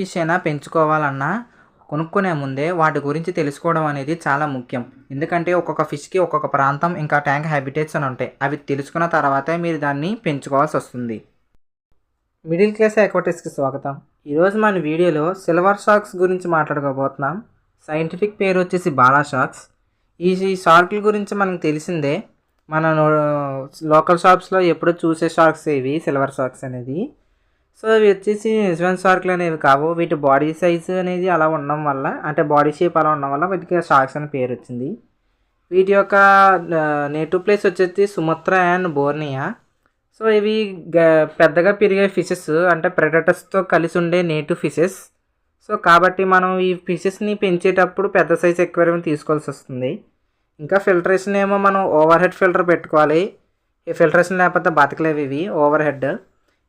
Fish అయినా పెంచుకోవాలన్నా కొనుక్కునే ముందే వాటి గురించి తెలుసుకోవడం అనేది చాలా ముఖ్యం. ఎందుకంటే ఒక్కొక్క ఫిష్కి ఒక్కొక్క ప్రాంతం ఇంకా ట్యాంక్ హ్యాబిటేట్స్ అని ఉంటాయి. అవి తెలుసుకున్న తర్వాతే మీరు దాన్ని పెంచుకోవాల్సి వస్తుంది. మిడిల్ క్లాస్ ఎక్వటిక్స్కి స్వాగతం. ఈరోజు మన వీడియోలో సిల్వర్ షార్క్స్ గురించి మాట్లాడుకోబోతున్నాం సైంటిఫిక్ పేరు వచ్చేసి బాలా షార్క్స్. ఈ ఈ షార్క్ల గురించి మనకు తెలిసిందే మన లోకల్ షాప్స్లో ఎప్పుడూ చూసే షార్క్స్ ఇవి సిల్వర్ షార్క్స్ అనేది. సో ఇవి వచ్చేసి నిజమైన షార్క్లు అనేవి కావు. వీటి బాడీ సైజు అనేది అలా ఉండడం వల్ల అంటే బాడీ షేప్ అలా ఉండడం వల్ల వీటికి షార్క్స్ అనే పేరు వచ్చింది. వీటి యొక్క నేటివ్ ప్లేస్ వచ్చేసి సుమత్ర అండ్ బోర్నియా. సో ఇవి గ- పెద్దగా పెరిగే ఫిషెస్ అంటే ప్రెడటర్స్తో కలిసి ఉండే నేటివ్ ఫిషెస్. సో కాబట్టి మనం ఈ ఫిషెస్ని పెంచేటప్పుడు పెద్ద సైజ్ ఎక్వేరియం తీసుకోవాల్సి వస్తుంది. ఇంకా ఫిల్టరేషన్ ఏమో మనం ఓవర్ హెడ్ ఫిల్టర్ పెట్టుకోవాలి. ఈ ఫిల్టరేషన్ లేకపోతే బతకలేవు ఇవి ఓవర్ హెడ్.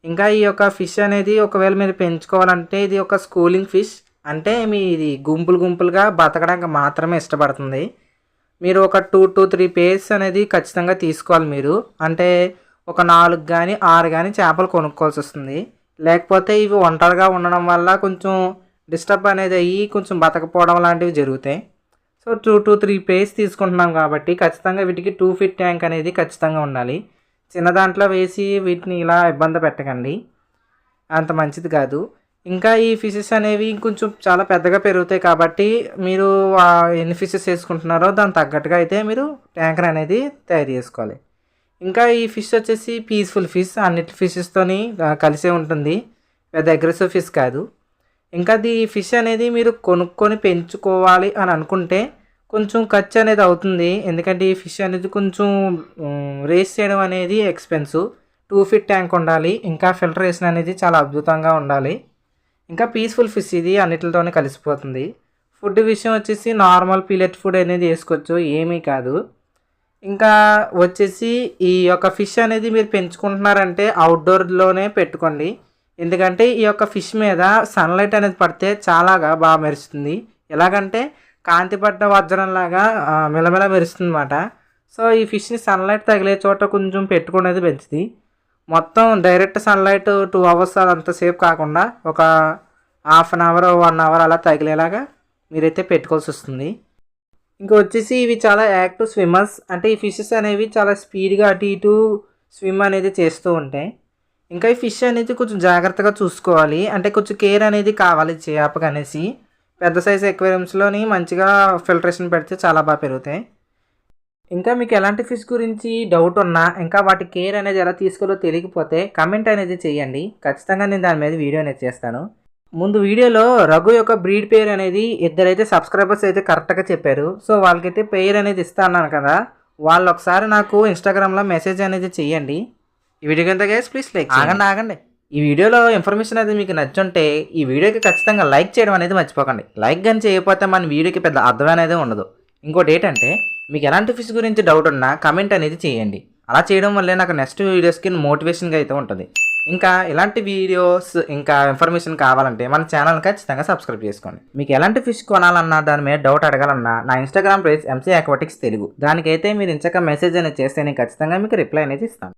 ఇంకా ఈ యొక్క ఫిష్ అనేది ఒకవేళ మీరు పెంచుకోవాలంటే ఇది ఒక స్కూలింగ్ ఫిష్ అంటే మీ ఇది గుంపులు గుంపులుగా బతకడానికి మాత్రమే ఇష్టపడుతుంది. మీరు ఒక టూ టూ త్రీ పేర్స్ అనేది ఖచ్చితంగా తీసుకోవాలి మీరు. అంటే ఒక నాలుగు కానీ ఆరు కానీ చేపలు కొనుక్కోవాల్సి వస్తుంది. లేకపోతే ఇవి ఒంటరిగా ఉండడం వల్ల కొంచెం డిస్టర్బ్ అనేది అయ్యి కొంచెం బతకపోవడం లాంటివి జరుగుతాయి. So two two three pace తీసుకుంటున్నాం కాబట్టి ఖచ్చితంగా వీటికి టూ ఫిట్ ట్యాంక్ అనేది ఖచ్చితంగా ఉండాలి. చిన్న దాంట్లో వేసి వీటిని ఇలా ఇబ్బంది పెట్టకండి. అంత మంచిది కాదు. ఇంకా ఈ ఫిషెస్ అనేవి కొంచెం చాలా పెద్దగా పెరుగుతాయి కాబట్టి మీరు ఎన్ని ఫిషెస్ వేసుకుంటున్నారో దానికి తగ్గట్టుగా అయితే మీరు ట్యాంకర్ అనేది తయారు చేసుకోవాలి. ఇంకా ఈ ఫిష్ వచ్చేసి పీస్ఫుల్ ఫిష్ అన్నిటి ఫిషెస్తోని కలిసే ఉంటుంది. పెద్ద అగ్రెసివ్ ఫిష్ కాదు. ఇంకా ఈ ఫిష్ అనేది మీరు కొనుక్కొని పెంచుకోవాలి అని అనుకుంటే కొంచెం ఖర్చు అనేది అవుతుంది. ఎందుకంటే ఈ ఫిష్ అనేది కొంచెం రేస్ చేయడం అనేది ఎక్స్పెన్స్. టూ ఫిట్ ట్యాంక్ ఉండాలి. ఇంకా ఫిల్టరేషన్ అనేది చాలా అద్భుతంగా ఉండాలి. ఇంకా పీస్ఫుల్ ఫిష్ ఇది అన్నిటితోనే కలిసిపోతుంది. ఫుడ్ విషయం వచ్చేసి నార్మల్ పిల్లెట్ ఫుడ్ అనేది వేసుకోవచ్చు. ఏమీ కాదు. ఇంకా వచ్చేసి ఈ యొక్క ఫిష్ అనేది మీరు పెంచుకుంటున్నారంటే అవుట్డోర్లోనే పెట్టుకోండి. ఎందుకంటే ఈ యొక్క ఫిష్ మీద సన్లైట్ అనేది పడితే చాలాగా బాగా మెరుస్తుంది. ఎలాగంటే కాంతి పడ్డ వజ్రంలాగా ఆ, మెలమెల మెరుస్తుంది సో ఈ ఫిష్ని సన్లైట్ తగిలే చోట కొంచెం పెట్టుకునేది మంచిది. మొత్తం డైరెక్ట్ సన్లైట్ టూ అవర్స్ అంతసేపు కాకుండా ఒక half an hour one hour అలా తగిలేలాగా మీరైతే పెట్టుకోవాల్సి వస్తుంది. ఇంకా వచ్చేసి ఇవి చాలా యాక్టివ్ స్విమ్మర్స్. అంటే ఈ ఫిషెస్ అనేవి చాలా స్పీడ్గా అటు ఇటు స్విమ్ అనేది చేస్తూ ఉంటాయి ఇంకా ఈ ఫిష్ అనేది కొంచెం జాగ్రత్తగా చూసుకోవాలి. అంటే కొంచెం కేర్ అనేది కావాలి చేపకు అనేసి పెద్ద సైజ్ ఎక్వేరియంస్లోని మంచిగా ఫిల్టరేషన్ పెడితే చాలా బాగా పెరుగుతాయి. ఇంకా మీకు ఎలాంటి ఫిష్ గురించి డౌట్ ఉన్నా ఇంకా వాటి కేర్ అనేది ఎలా తీసుకోవాలో తెలియకపోతే కమెంట్ అనేది చేయండి. ఖచ్చితంగా నేను దాని మీద వీడియో అనేది చేస్తాను. ముందు వీడియోలో రఘు యొక్క బ్రీడ్ పేరు అనేది ఇద్దరైతే సబ్స్క్రైబర్స్ అయితే కరెక్ట్గా చెప్పారు. సో వాళ్ళకైతే పేరు అనేది ఇస్తా అన్నాను కదా వాళ్ళు ఒకసారి నాకు ఇన్స్టాగ్రామ్లో మెసేజ్ అనేది చెయ్యండి ఈ వీడియో కింద గైస్ ప్లీజ్ లైక్ ఆగండి ఆగండి. ఈ వీడియోలో ఇన్ఫర్మేషన్ అనేది మీకు నచ్చుంటే ఈ వీడియోకి ఖచ్చితంగా లైక్ చేయడం అనేది మర్చిపోకండి. లైక్ కానీ చేయకపోతే మన వీడియోకి పెద్ద అర్థం అనేది ఉండదు. ఇంకోటి ఏంటంటే మీకు ఎలాంటి ఫిష్ గురించి డౌట్ ఉన్నా కమెంట్ అనేది చేయండి. అలా చేయడం వల్లే నాకు నెక్స్ట్ వీడియోస్కి మోటివేషన్గా అయితే ఉంటుంది. ఇంకా ఇలాంటి వీడియోస్ ఇంకా ఇన్ఫర్మేషన్ కావాలంటే మన ఛానల్ ఖచ్చితంగా సబ్స్క్రైబ్ చేసుకోండి. మీకు ఎలాంటి ఫిష్ కొనాలన్నా దాని మీద డౌట్ అడగాలన్నా నా Instagram page MC Aquatics Telugu. దానికైతే మీరు ఇంచక మెసేజ్ అనేది చేస్తే నేను ఖచ్చితంగా మీకు రిప్లై అనేది ఇస్తాను.